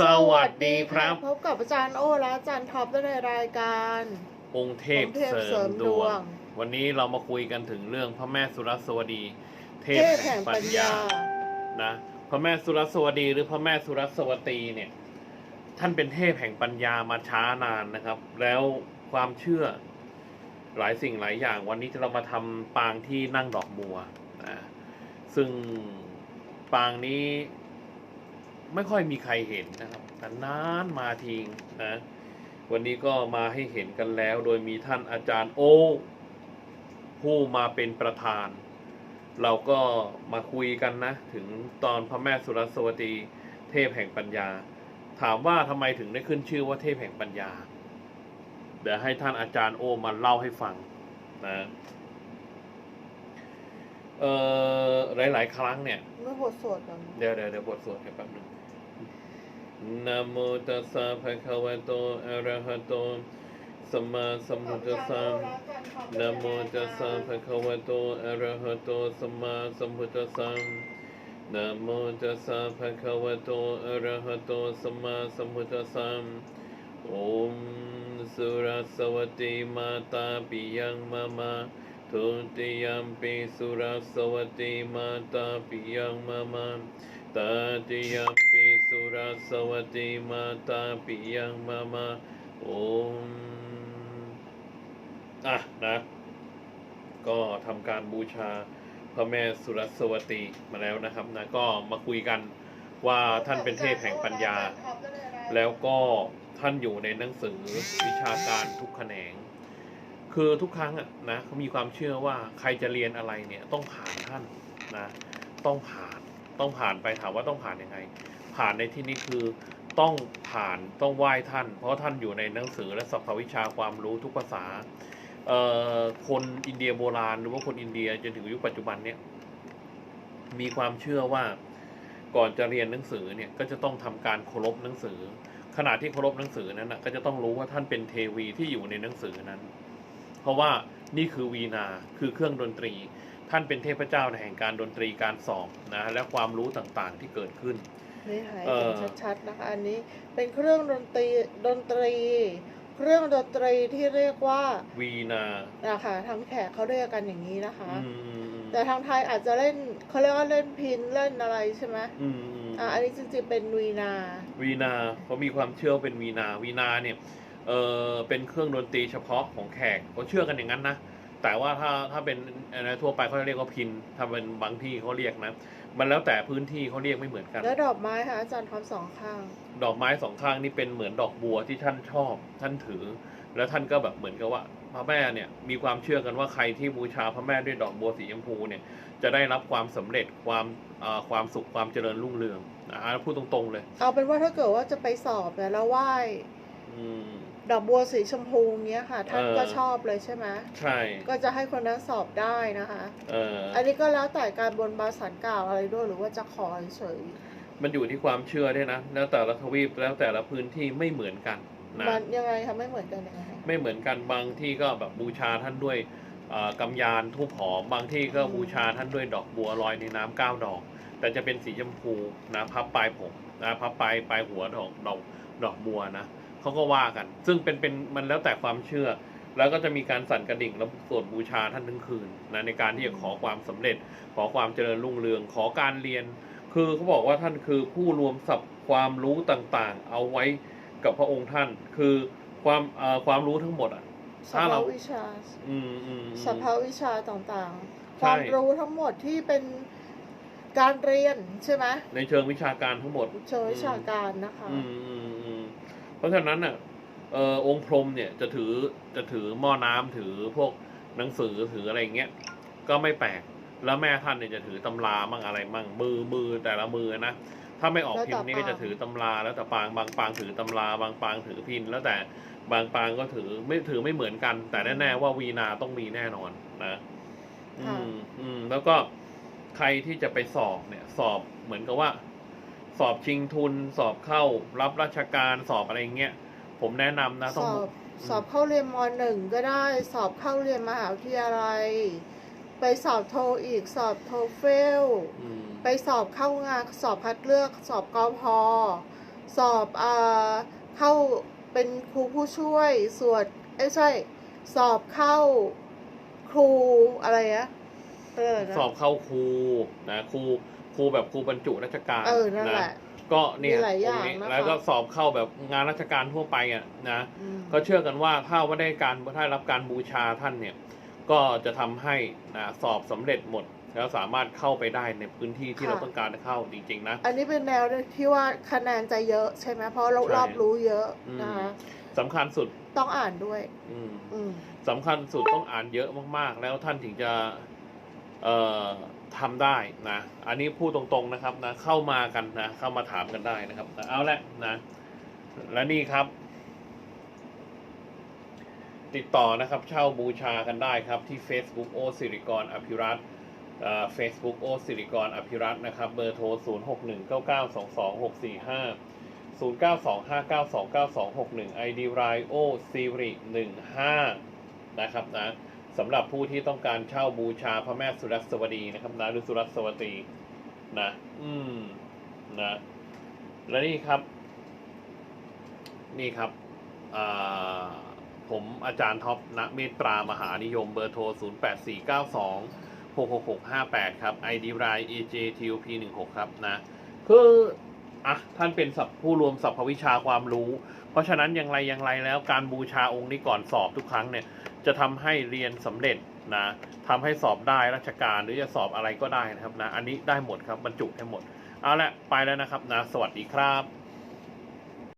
สวัสดีครับ พบกับอาจารย์โอและอาจารย์ท็อปในรายการองค์เทพองค์เทพเสเสริริมมดดววงงวันนี้เรามาคุยกันถึงเรื่องพระแม่สุรสวดี เทพเทพแห่แห่งงปัปัญญญาญานะพระแม่สุรสวดีหรือพระแม่สุรสวตีเนี่ย ท่านเป็นเทพแห่งปัญญามาช้านานนะครับ แล้วความเชื่อหลายสิ่งหลายอย่าง วันนี้เรามาทำปางที่นั่งดอกบัวนะซึ่งปางนี้ ไม่ค่อยมีใครเห็นนะครับแต่นานมาทีงนะวันนี้ก็มาให้เห็นกันแล้ว โดยมีท่านอาจารย์โอผู้มาเป็นประธาน เราก็มาคุยกันนะ ถึงตอนพระแม่สุรสวตีเทพแห่งปัญญา ถามว่าทำไมถึงได้ขึ้นชื่อว่าเทพแห่งปัญญา เดี๋ยวให้ท่านอาจารย์โอมาเล่าให้ฟังนะเอ่อหลาย ๆ ครั้งเนี่ยเมื่อบทสวดกันเดี๋ยวเดี๋ยวเดี๋ยวบทสวดให้แป๊บหนึง นะโมตัสสะภะคะวะโตอะระหะโตสัมมาสัมพุทธัสสะนะโมตัสสะภะคะวะโตอะระหะโตสัมมาสัมพุทธัสสะนะโมตัสสะภะคะวะโตอะระหะโตสัมมาสัมพุทธัสสะโอมสุรสวัติมาตาปิยังมะมะทุติยมปิสุรสวัติมาตาปิยังมะมะตติยม สุรสวติมาตาปิยังมะมะโอมอะนะ ก็ทำการบูชาพระแม่สุรสวตีมาแล้วนะครับนะก็มาคุยกันว่าท่านเป็นเทพแห่งปัญญา แล้วก็ท่านอยู่ในหนังสือวิชาการทุกแขนง คือทุกครั้งอะนะเขามีความเชื่อว่าใครจะเรียนอะไรเนี่ยต้องผ่านท่านนะ ต้องผ่านต้องผ่านไปถามว่าต้องผ่านยังไง ผ่านในที่นี้คือต้องผ่านต้องไหว้ท่าน เพราะท่านอยู่ในหนังสือและสัพพวิชาความรู้ทุกภาษาคนอินเดียโบราณ หรือว่าคนอินเดียจนถึงยุคปัจจุบันเนี่ยมีความเชื่อว่าก่อนจะเรียนหนังสือเนี่ยก็จะต้องทำการเคารพหนังสือ ขณะที่เคารพหนังสือนั้นนะก็จะต้องรู้ว่าท่านเป็นเทวีที่อยู่ในหนังสือนั้น เพราะว่านี่คือวีนาคือเครื่องดนตรี ท่านเป็นเทพเจ้าแห่งการดนตรีการสอบนะและความรู้ต่างๆที่เกิดขึ้น นี่หายเอ่อเห็นชัดๆนะคะอันนี้เป็นเครื่องดนตรีดนตรี เครื่องดนตรีที่เรียกว่าวีนานะคะทางแขกเขาเรียกกันอย่างนี้นะคะอืมแต่ทางไทยอาจจะเล่นเขาเรียกว่าเล่นพินเล่นอะไรใช่ไหมอืมอืมอะอันนี้จริงๆเป็นวีนา วีนาเขามีความเชื่อว่าเป็นวีนาวีนาเนี่ยเออเป็นเครื่องดนตรีเฉพาะของแขกเขาเชื่อกันอย่างนั้นนะ แต่ว่าถ้าถ้าเป็นอะไรทั่วไปเขาจะเรียกว่าพินถ้าเป็นบางที่เขาเรียกนะ มันแล้วแต่พื้นที่เขาเรียกไม่เหมือนกัน แล้วดอกไม้ค่ะอาจารย์ทำสองข้าง ดอกไม้สองข้างนี่เป็นเหมือนดอกบัวที่ท่านชอบ ท่านถือ แล้วท่านก็แบบเหมือนกับว่าพระแม่เนี่ยมีความเชื่อกันว่าใครที่บูชาพระแม่ด้วยดอกบัวสีชมพูเนี่ยจะได้รับความสำเร็จความเอ่อความสุขความเจริญรุ่งเรืองนะฮะพูดตรงๆเลย เอาเป็นว่าถ้าเกิดว่าจะไปสอบเนี่ยแล้วไหว้อืม ดอกบัวสีชมพูเงี้ยค่ะ ท่านเออ ก็ชอบเลยใช่ไหมใช่ ก็จะให้คนนั้นสอบได้นะคะ เอออันนี้ก็แล้วแต่การบนบานสันกล่าวอะไรด้วยหรือว่าจะขอเฉยมันอยู่ที่ความเชื่อด้วยนะ แล้วแต่ละทวีปแล้วแต่ละพื้นที่ไม่เหมือนกันนะ มันยังไงคะไม่เหมือนกันยังไงคะ ไม่เหมือนกันบางที่ก็แบบบูชาท่านด้วยเอ่อกำยานทูบหอม บางที่ก็อืมบูชาท่านด้วยดอกบัวลอยในน้ำเก้าดอก แต่จะเป็นสีชมพูนะพับปลายผมนะพับปลายปลายหัวดอกดอกดอกบัวนะ เขาก็ว่ากัน ซึ่งเป็นเป็นมันแล้วแต่ความเชื่อ แล้วก็จะมีการสั่นกระดิ่งแล้วสวดบูชาท่านทั้งคืนนะในการที่จะขอความสำเร็จ ขอความเจริญรุ่งเรือง ขอการเรียน คือเขาบอกว่าท่านคือผู้รวมสับความรู้ต่างๆ เอาไว้กับพระองค์ท่าน คือความเอ่อความรู้ทั้งหมดอะสถ้าภาเราวิชาอืมอืมอืมสภาวิชาต่างๆใช่ความรู้ทั้งหมดที่เป็นการเรียนใช่ไหมในเชิงวิชาการทั้งหมดเชิงวิชาการนะคะ อืมอืมอืมเพ ราะฉะนั้นน่ะเออองค์พรหมเนี่ยจะถือจะถือหม้อน้ำถือพวกหนังสือถืออะไรอย่างเงี้ยก็ไม่แปลกแล้วแม่ท่านเนี่ยจะถือตำรามั่งอะไรมั่งมือมือแต่ละมือนะถ้าไม่ออกพิมพ์นี่ก็จะถือตำราแล้วแต่ปางบางปางถือตำราบางปางถือพินแล้วแต่บางปางก็ถือไม่ถือไม่เหมือนกัน แต่แน่ๆว่าวีนาต้องมีแน่นอนนะอืมอืมแล้วก็ใครที่จะไปสอบเนี่ย สอบเหมือนกับว่า สอบชิงทุน สอบเข้ารับราชการสอบอะไรเงี้ย ผมแนะนำนะสต้อง อบสอบเข้าเรียนมหนึ่งก็ได้ สอบเข้าเรียนมหาวิทยาลัย ไปสอบโทอีกสอบโทเฟล อืมไปสอบเข้างานสอบคัดเลือก สอบกอพอสอบอ่าเข้าเป็นครูผู้ช่วยส่วนเอ้ยใช่ สอบเข้าครูอะไรนะเออนะสอบเข้าครูนะครู ครูแบบครูบรรจุราชการเออนั่นแหละ ก็เนี่ยมีหลายอย่างตรงนี้นะคะ แล้วก็สอบเข้าแบบงานราชการทั่วไปอะนะอืมก็เชื่อกันว่าถ้าว่าได้การได้รับการบูชาท่านเนี่ย ก็จะทำให้นะสอบสำเร็จหมด แล้วสามารถเข้าไปได้ในพื้นที่ที่เราต้องการจะเข้าจริงๆนะ อันนี้เป็นแนวที่ว่าคะแนนจะเยอะใช่ไหมเพราะเราใช่รอบรู้เยอะอืม นะคะสำคัญสุด ต้องอ่านด้วย อืม อืม สำคัญสุดต้องอ่านเยอะมากๆ แล้วท่านถึงจะ เอ่อ ทำได้นะอันนี้พูดตรงๆนะครับนะเข้ามากันนะเข้ามาถามกันได้นะครับนะเอาละนะและนี่ครับ ติดต่อนะครับเช่าบูชากันได้ครับที่ Facebook โอสิริกรอภิรัตเฟซบุ๊กโอสิริกรอภิรัตน์นะครับเบอร์โทร 0 6 1 9 9 2 2 6 4 5 0 9 2 5 9 2 9 2 6 1 ID r i o s i r i 15นะครับนะ สำหรับผู้ที่ต้องการเช่าบูชาพระแม่สุรัสวดีนะครับนะหรือสุรัสวตีนะ อืมนะและนี่ครับ นี่ครับผมอาจารย์ท็อปณเมตตามหานิยมเบอร์โทร 0 8 4 9 2 6 6 6 5 8 ครับ ID r i EJTUP 1 6 ครับนะคืออะท่านเป็นสัพผู้รวมสรรพวิชาความรู้ เพราะฉะนั้นอย่างไรอย่างไรแล้วการบูชาองค์นี้ก่อนสอบทุกครั้งเนี่ย จะทำให้เรียนสำเร็จนะทำให้สอบได้ราชการหรือจะสอบอะไรก็ได้นะครับนะอันนี้ได้หมดครับบรรจุให้หมด เอาละไปแล้วนะครับนะสวัสดีครับ